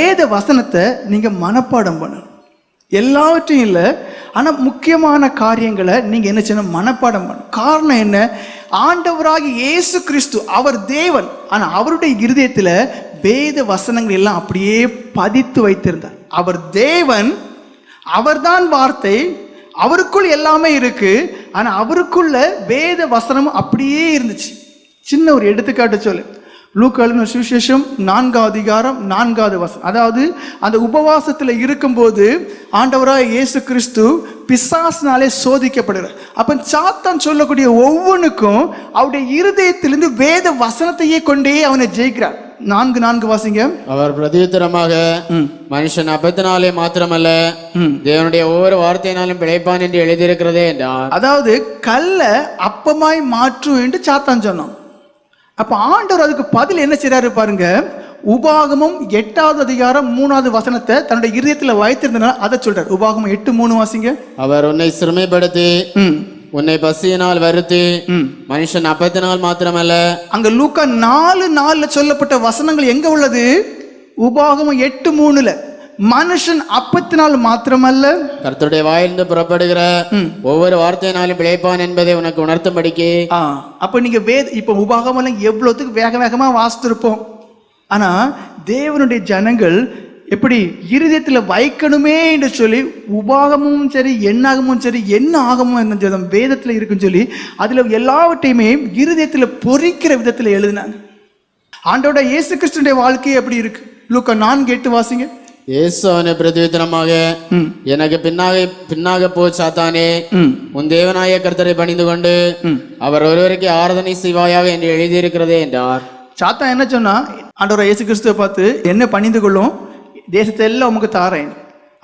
வேத வசனத்தை நீங்க மனப்பாடம் பண்ணணும். எல்லாவற்றையும் இல்லை ஆனால் முக்கியமான காரியங்களை நீங்கள் என்ன செய்யணும்? மனப்பாடம் பண்ணணும். காரணம் என்ன? ஆண்டவராகி இயேசு கிறிஸ்து அவர் தேவன். ஆனால் அவருடைய இருதயத்தில் வேத வசனங்கள் எல்லாம் அப்படியே பதித்து வைத்திருந்தார். அவர் தேவன் அவர்தான் வார்த்தை அவருக்குள் எல்லாமே இருக்கு. ஆனால் அவருக்குள்ள வேத வசனம் அப்படியே இருந்துச்சு. சின்ன ஒரு எடுத்துக்காட்டு சொல்லு. லூக்காளின் சுவிசேஷம் நான்காவது அதிகாரம் நான்காவது வசனம். அதாவது அந்த உபவாசத்தில் இருக்கும்போது ஆண்டவராக இயேசு கிறிஸ்து பிசாசினாலே சோதிக்கப்படுகிறார். அப்போ சாத்தான் சொல்லக்கூடிய ஒவ்வொன்றுக்கும் அவருடைய இருதயத்திலிருந்து வேத வசனத்தையே கொண்டே அவனை ஜெயிக்கிறார். நான்கு நான்கு வாசிங்க. அவர் பிரதியுத்தரமாக மனுஷன் அப்பத்தினாலே மாத்திரமல்ல தேவனுடைய ஒவ்வொரு வார்த்தையினாலும் பிழைப்பான் என்று எழுதியிருக்கிறதே என்றார். அதாவது கல்லை அப்பமாய் மாற்றும் என்று சாத்தான் சொன்னான். அப்ப ஆண்டவர் அதுக்கு பதில் என்ன செய்றாரு பாருங்க. உபாகமம் எட்டாவது அதிகாரம் மூணாவது வசனத்தை தன்னுடைய இருதயத்துல வைத்திருந்தனால அதை சொல்றாரு. உபாகமம் எட்டு மூணு வாசிங்க. அவர் உன்னை சிறுமைப்படுத்தி உன்னை பசியினால் வருத்தி மனுஷன் அப்பத்தினால் மாத்திரமல்ல. அங்க லூக்கா நாலு நாலுல சொல்லப்பட்ட வசனங்கள் எங்க உள்ளது? உபாகமம் எட்டு மூணுல. மனுஷன் அப்பத்தினால் மாத்திரமல்ல. கர்த்தருடைய வாயிலிருந்து புறப்படுகிற ஒவ்வொரு வார்த்தையினாலும் பிழைப்பான் என்பதை உனக்கு உணர்த்தும்படிக்கு ஆ அப்ப நீங்க வேத இப்ப உபாகமெல்லாம் எவ்வளோத்துக்கு வேக வேகமா வாசித்திருப்போம். ஆனா தேவனுடைய ஜனங்கள் எப்படி இருதயத்துல வைக்கணுமே என்று சொல்லி உபாகமும் சரி எண்ணாகமும் சரி என்ன ஆகமும் என்ன வேதத்துல இருக்குன்னு சொல்லி அதுல எல்லாவற்றையுமே இருதயத்துல பொறிக்கிற விதத்துல எழுதினாங்க. ஆண்டோட இயேசு கிறிஸ்துடைய வாழ்க்கை எப்படி இருக்கு? லூக்கா நான்கு எட்டு வாசிங்க. இயேசு அவனை பிரதியுத்தரமாக எனக்கு பின்னாக பின்னாக போ சாத்தானே. உன் தேவனாய கர்த்தரை பணிந்து கொண்டு அவர் ஒருவருக்கு ஆராதனை செய்வாயாக என்று எழுதியிருக்கிறதே என்றார். சாத்தா என்ன சொன்னா? ஆண்டவர் இயேசு கிறிஸ்துவை பார்த்து என்ன பணிந்து கொள்ளும் தேசத்தை எல்லாம் உமக்கு தாரேன்.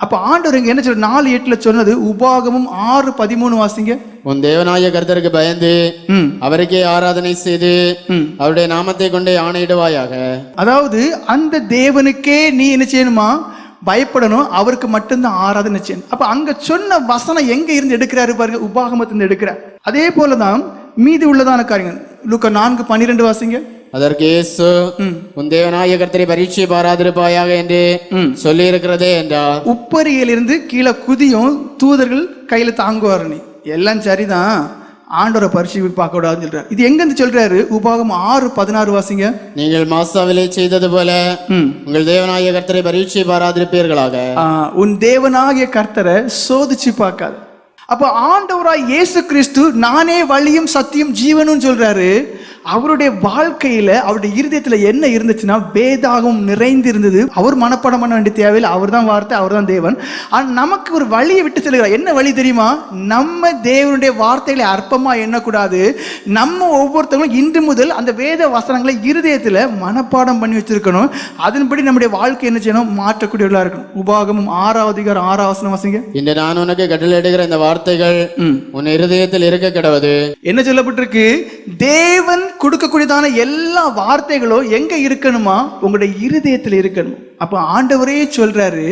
அப்ப ஆண்டவர் இங்க என்ன சொல்ற நாலு எட்டுல சொன்னது உபாகமும் ஆறு பதிமூணு வாசிங்க. உன் தேவனாய கர்த்தருக்கு பயந்து அவருக்கே ஆராதனை செய்து அவருடைய நாமத்தை கொண்டே ஆணையிடுவாயாக. அதாவது அந்த தேவனுக்கே நீ என்ன செய்யணுமா? பயப்படணும் அவருக்கு மட்டும்தான் ஆராதனை செய்யணும். அப்ப அங்க சொன்ன வசனம் எங்க இருந்து எடுக்கிறாரு பாருங்க உபாகமத்திலிருந்து எடுக்கிறார். அதே போலதான் மீதி உள்ளதான காரியங்கள். லூக்கா நான்கு பன்னிரெண்டு வாசிங்க. அதற்கு இயேசு உன் தேவனாய கர்த்தரை பரீட்சை பாராதிருப்பாயாக என்று சொல்லி இருக்கிறதே என்றார். உப்பரியிலிருந்து கீழே குதியும் தூதர்கள் கையில தாங்குவார் நீ. எல்லாம் சரிதான். ஆண்டவரை பரிசீலி பார்க்க கூடாதுன்னு சொல்றாரு. இது எங்க இருந்து சொல்றாரு? உபாகம் ஆறு பதினாறு வாசிங்க. நீங்கள் மாசாவிலே செய்தது போல. உங்கள் தேவனாய கர்த்தரை பரீட்சை பாராதிருப்பீர்களாக. உன் தேவனாகிய கர்த்தரை சோதிச்சு பார்க்காது. அப்ப ஆண்டவராய் இயேசு கிறிஸ்து நானே வழியும் சத்தியம் ஜீவனும் சொல்றாரு. அவருடைய வாழ்க்கையில அவருடைய இருதயத்துல என்ன இருந்துச்சுன்னா வேதாகம் நிறைந்து இருந்தது அவர் மனப்பாடம் பண்ண வேண்டிய தேவையில்லை. அவர் தான் வார்த்தை அவர் தான் தேவன். ஆனா நமக்கு ஒரு வழியை விட்டு செல்கிறார். என்ன வழி தெரியுமா? நம்ம தேவனுடைய வார்த்தைகளை அற்பமா எண்ணக்கூடாது. நம்ம ஒவ்வொருத்தவங்களும் இன்று முதல் அந்த வேத வசனங்களை இருதயத்துல மனப்பாடம் பண்ணி வச்சிருக்கணும். அதன்படி நம்முடைய வாழ்க்கை என்ன செய்யணும்? மாற்றக்கூடியவர்களா இருக்கணும். உபாகமும் ஆறாவது அதிகாரம் ஆறாவது வாசிங்க. இன்று நான் உனக்கு கட்டளையிடுகிற இந்த வார்த்தைகள் உன் இருதயத்தில் இருக்க கிடவது. என்ன சொல்லப்பட்டிருக்கு? தேவன் கொடுக்கக்கூடியதான எல்லா வார்த்தைகளும் எங்க இருக்கணுமா? உங்களுடைய இருதயத்தில் இருக்கணும். அப்போ ஆண்டவரே சொல்றாரு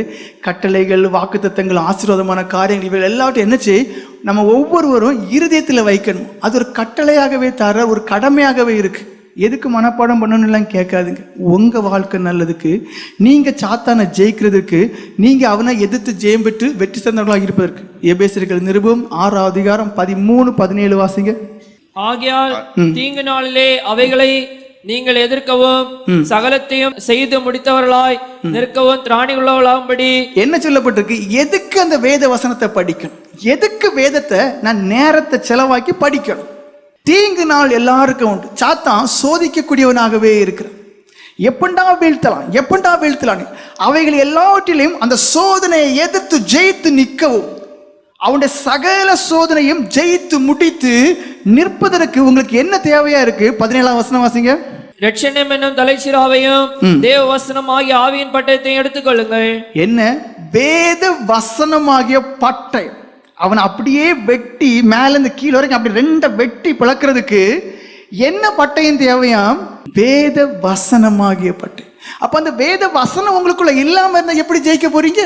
கட்டளைகள் வாக்குத்தத்தங்கள் ஆசீர்வாதமான காரியங்கள் இவை எல்லாவற்றையும் என்ன நம்ம ஒவ்வொருவரும் இருதயத்தில் வைக்கணும். அது ஒரு கட்டளையாகவே தர ஒரு கடமையாகவே இருக்கு. எதுக்கு மனப்பாடம் பண்ணணும்லாம் கேட்காதுங்க. உங்கள் வாழ்க்கை நல்லதுக்கு நீங்கள் சாத்தானை ஜெயிக்கிறதுக்கு நீங்கள் அவனை எதிர்த்து ஜெயம் பெற்று வெற்றி சிறந்தவர்களாக இருப்பதற்கு. எபேசர்கள் நிருபம் ஆறாம் அதிகாரம் பதிமூணு பதினேழு வாசிங்க. ஆகையால் தீங்கு நாளிலே அவைகளை நீங்கள் எதிர்க்கவும் சகலத்தையும் செய்து முடித்தவர்களாய் நிற்கவும் திராணி உள்ளவர்களாகும்படி என்ன சொல்லப்பட்டிருக்கு? எதுக்கு அந்த வேத வசனத்தை படிக்கணும்? எதுக்கு வேதத்தை நான் நேரத்தை செலவாக்கி படிக்கணும்? தீங்கு நாள் எல்லாருக்கும் உண்டு. சாத்தான் சோதிக்கக்கூடியவனாகவே இருக்கிறான். எப்பண்டா வீழ்த்தலாம்? எப்பண்டா வீழ்த்தலாம் அவைகள் எல்லாவற்றிலையும் அந்த சோதனையை எதிர்த்து ஜெயித்து நிற்கவும். அவனுடைய சகல சோதனையும் ஜெயித்து முடித்து நிற்பதற்கு உங்களுக்கு என்ன தேவையா இருக்கு? பதினேழாம் வசனம் வாசிங்க. ரட்சணம் என்னும் தலைச்சிராவையும் தேவ வசனம் ஆகிய ஆவியின் பட்டயத்தையும் எடுத்துக்கொள்ளுங்கள். என்ன? வேத வசனமாகிய பட்டை அவனை அப்படியே வெட்டி மேலேருந்து கீழே வரைக்கும் அப்படி ரெண்டை வெட்டி பிளக்கிறதுக்கு என்ன பட்டயம் தேவையாம் வேத வசனமாகிய பட்டை அப்ப அந்த வேத வசனம் உங்களுக்குள்ள இல்லாம இருந்தா எப்படி ஜெயிக்க போறீங்க?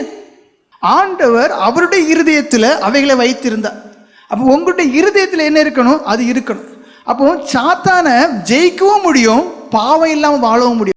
ஆண்டவர் அவருடைய இருதயத்தில் அவைகளை வைத்திருந்தார். அப்போ உங்களுடைய இருதயத்தில் என்ன இருக்கணும்? அது இருக்கணும். அப்போ சாத்தான ஜெயிக்கவும் முடியும் பாவம் இல்லாமல் வாழவும் முடியும்.